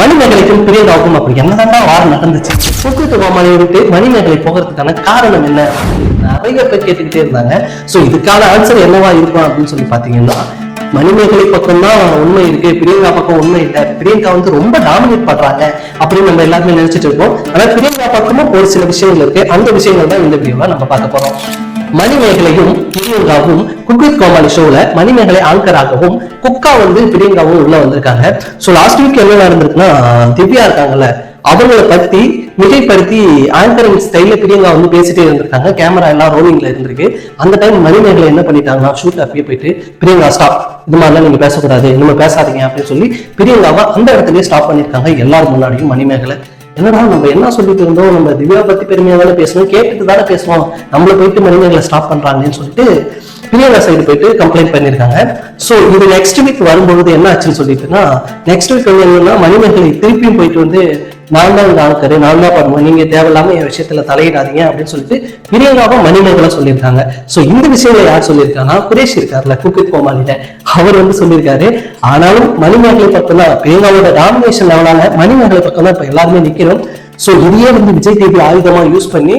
மணிமேகலைக்கும் பிரியங்காவுக்கும் அப்படி என்னதான் வாரம் நடந்துச்சு? சுக்கிட்டு கோமாளியை விட்டு மணிமேகலை போகிறதுக்கான காரணம் என்ன? நிறைய பேர் கேட்டுக்கிட்டே இருந்தாங்க. சோ இதுக்கான ஆன்சர் என்னவா இருக்கும் அப்படின்னு சொல்லி பாத்தீங்கன்னா மணிமேகலை பக்கம் தான் உண்மை இருக்கு பிரியங்கா பக்கம் உண்மை இல்லை. பிரியங்கா வந்து ரொம்ப டாமினேட் பண்றாங்க அப்படின்னு நம்ம எல்லாருமே நினைச்சிட்டு இருக்கோம். ஆனா பிரியங்கா பக்கமும் ஒரு சில விஷயங்கள் இருக்கு. அந்த விஷயங்கள் தான் இந்த வீடியோல நம்ம பார்க்க போறோம். மணிமேகலையும் பிரியங்காவும் குக்வித் கோமாளி ஷோல மணிமேகலை ஆங்கராகவும் குக்கா வந்து பிரியங்காவும் உள்ள வந்திருக்காங்க. ஸோ லாஸ்ட் வீக் என்ன நடந்திருக்குன்னா திவ்யா இருக்காங்கல்ல அவங்கள பத்தி மிகைப்படுத்தி ஆங்கரிங் ஸ்டைல பிரியங்கா வந்து பேசிட்டே இருந்திருக்காங்க. கேமரா எல்லாம் ரோலிங்ல இருந்திருக்கு. அந்த டைம் மணிமேகலை என்ன பண்ணிட்டாங்கன்னா ஷூட் அப்பயே போயிட்டு பிரியங்கா ஸ்டாப் இது மாதிரிலாம் நீங்க பேசக்கூடாது. இனிமே பேசாதீங்க அப்படின்னு சொல்லி பிரியங்காவை அந்த இடத்துலயே ஸ்டாப் பண்ணிருக்காங்க. எல்லாரும் முன்னாடியும் மணிமேகலை. என்னடா நம்ம என்ன சொல்லிட்டு இருந்தோம்? நம்ம திவ்யா பத்தி பெருமையா தானே பேசணும் கேட்டுட்டு தானே பேசுவோம். நம்மள போயிட்டு மனிதர்களை ஸ்டாப் பண்றாங்கன்னு சொல்லிட்டு பிரியங்கா சைடு போயிட்டு கம்ப்ளைண்ட் பண்ணிருக்காங்க ஸோ இது நெக்ஸ்ட் வீக் வரும்பொழுது என்ன ஆச்சுன்னு சொல்லிட்டுன்னா நெக்ஸ்ட் வீக் வந்து என்னன்னா மணிமேகலை திருப்பியும் போயிட்டு வந்து நான் தான் இந்த ஆங்கரு நான் தான் பண்ணுவேன் நீங்க தேவையில்லாம என் விஷயத்துல தலையிடாதீங்க அப்படின்னு சொல்லிட்டு பிரியங்காவும் மணிமேகலாம் சொல்லியிருக்காங்க. சோ இந்த விஷயங்களை யார் சொல்லியிருக்காங்கன்னா குரேஷ் இருக்காருல குக்கித் கோமாளில அவர் வந்து சொல்லியிருக்காரு ஆனாலும் மணிமேகலை பக்கம் தான் பிரியங்காவோட டாமினேஷன் லெவலால மணிமேகலை பக்கம் தான் இப்ப எல்லாருமே நிக்கிறோம். சோ இதையே வந்து விஜய் டிவி ஆயுதமா யூஸ் பண்ணி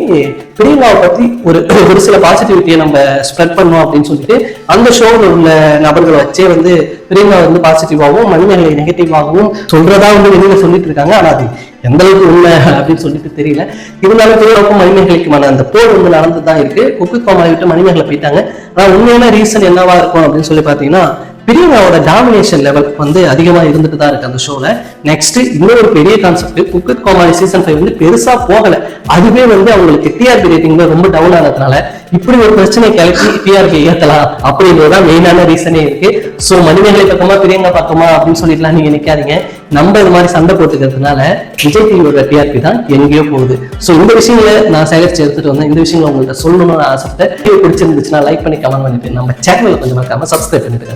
பிரியங்காவை பத்தி ஒரு ஒரு சில பாசிட்டிவிட்டியை நம்ம ஸ்ப்ரெட் பண்ணோம் அப்படின்னு சொல்லிட்டு அந்த ஷோவில் உள்ள நபர்களை வச்சே வந்து பிரியங்கா வந்து பாசிட்டிவாகவும் மணிமேகலை நெகட்டிவாகவும் சொல்றதா வந்து வெளியில சொல்லிட்டு இருக்காங்க. ஆனா அது எந்த அளவுக்கு உண்மை அப்படின்னு சொல்லிட்டு தெரியல. இருந்தாலும் பிரியங்காவுக்கும் மணிமேகலைக்குமான அந்த போர் வந்து நடந்து தான் இருக்கு. குக்கு கோமாளி விட்டு மணிமேகலை போயிட்டாங்க. ஆனா உண்மையான ரீசன் என்னவா இருக்கும் அப்படின்னு சொல்லி பாத்தீங்கன்னா பிரியங்காவோட டாமினேஷன் லெவல் வந்து அதிகமாக இருந்துட்டு தான் இருக்கு அந்த ஷோல நெக்ஸ்ட் இன்னொரு பெரிய concept Cooku with Comali season five வந்து பெருசா போகல. அதுவே வந்து அவங்களுக்கு டிஆர்பி ரேட்டிங்ல ரொம்ப டவுன் ஆனதுனால இப்படி ஒரு பிரச்சனை கிளப்பி டிஆர்பி ஏத்தலாம் அப்படின்றதுதான் மெயினான ரீசனே இருக்கு. ஸோ மனிதர்களை பக்கமா பிரியங்கா பக்கமா அப்படின்னு சொல்லிட்டுலாம் நீங்க நினைக்காதீங்க நம்ம இது மாதிரி சண்டை போட்டுக்கிறதுனால விஜய் டிவியோட டிஆர்பி தான் எங்கேயோ போகுது. ஸோ இந்த விஷயங்களை நான் சேகரிச்சு எடுத்துட்டு வந்தேன். இந்த விஷயங்களை உங்கள்கிட்ட சொல்லணும்னு ஆசைப்பட்டேன். பிடிச்சிருந்துச்சுன்னா லைக் பண்ணி கமெண்ட் பண்ணிட்டு நம்ம சேனலை கொஞ்சம் மறக்காம சப்ஸ்கிரைப் பண்ணிட்டு